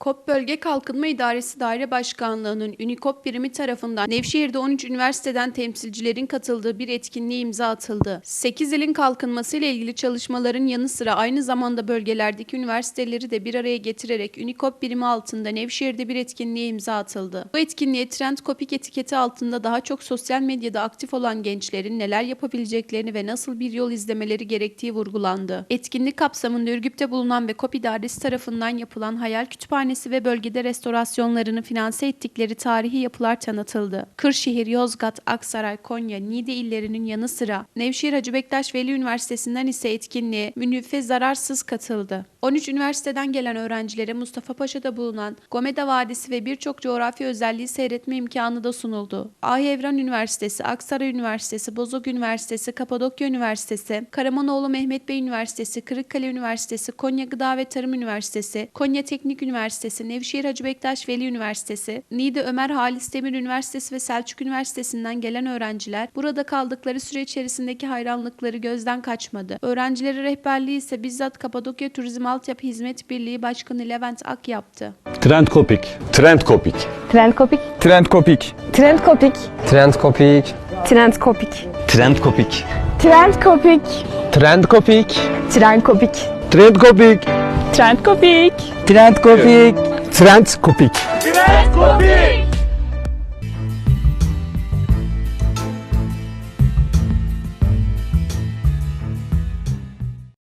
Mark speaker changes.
Speaker 1: KOP Bölge Kalkınma İdaresi Daire Başkanlığı'nın Unikop birimi tarafından Nevşehir'de 13 üniversiteden temsilcilerin katıldığı bir etkinliğe imza atıldı. 8 ilin kalkınması ile ilgili çalışmaların yanı sıra aynı zamanda bölgelerdeki üniversiteleri de bir araya getirerek Unikop birimi altında Nevşehir'de bir etkinliğe imza atıldı. Bu etkinliğe Trend Kopik etiketi altında daha çok sosyal medyada aktif olan gençlerin neler yapabileceklerini ve nasıl bir yol izlemeleri gerektiği vurgulandı. Etkinlik kapsamında Ürgüp'te bulunan ve KOP İdaresi tarafından yapılan Hayal Kütüphanesi ve bölgede restorasyonlarını finanse ettikleri tarihi yapılar tanıtıldı. Kırşehir, Yozgat, Aksaray, Konya, Niğde illerinin yanı sıra Nevşehir Hacı Bektaş Veli Üniversitesi'nden ise etkinliğe Müniffe Zararsız katıldı. 13 üniversiteden gelen öğrencilere Mustafa Paşa'da bulunan Gomeda Vadisi ve birçok coğrafi özelliği seyretme imkanı da sunuldu. Ahi Üniversitesi, Aksaray Üniversitesi, Bozok Üniversitesi, Kapadokya Üniversitesi, Karamanoğlu Mehmet Bey Üniversitesi, Kırıkkale Üniversitesi, Konya Gıda ve Tarım Üniversitesi, Konya Teknik Üniversitesi, Nevşehir Hacı Bektaş Veli Üniversitesi, Niğde Ömer Halis Demir Üniversitesi ve Selçuk Üniversitesi'nden gelen öğrenciler burada kaldıkları süre içerisindeki hayranlıkları gözden kaçmadı. Öğrencileri rehberliği ise bizzat Kapadokya Turizm Altyapı Hizmet Birliği Başkanı Levent Ak yaptı.
Speaker 2: Trend Kopik.
Speaker 3: Trend Kopik.
Speaker 4: Trend Kopik.
Speaker 5: Trend Kopik.
Speaker 4: Trend Kopik.
Speaker 6: Trend Kopik.
Speaker 4: Trend Kopik.
Speaker 3: Trend Kopik.
Speaker 4: Trend Kopik.
Speaker 6: Trend Kopik.
Speaker 4: Trend Kopik.
Speaker 5: Trend Kopik.
Speaker 4: Trend Kopik.
Speaker 5: Trend Kopik.
Speaker 6: Trend Kopik.
Speaker 5: Trend Kopik.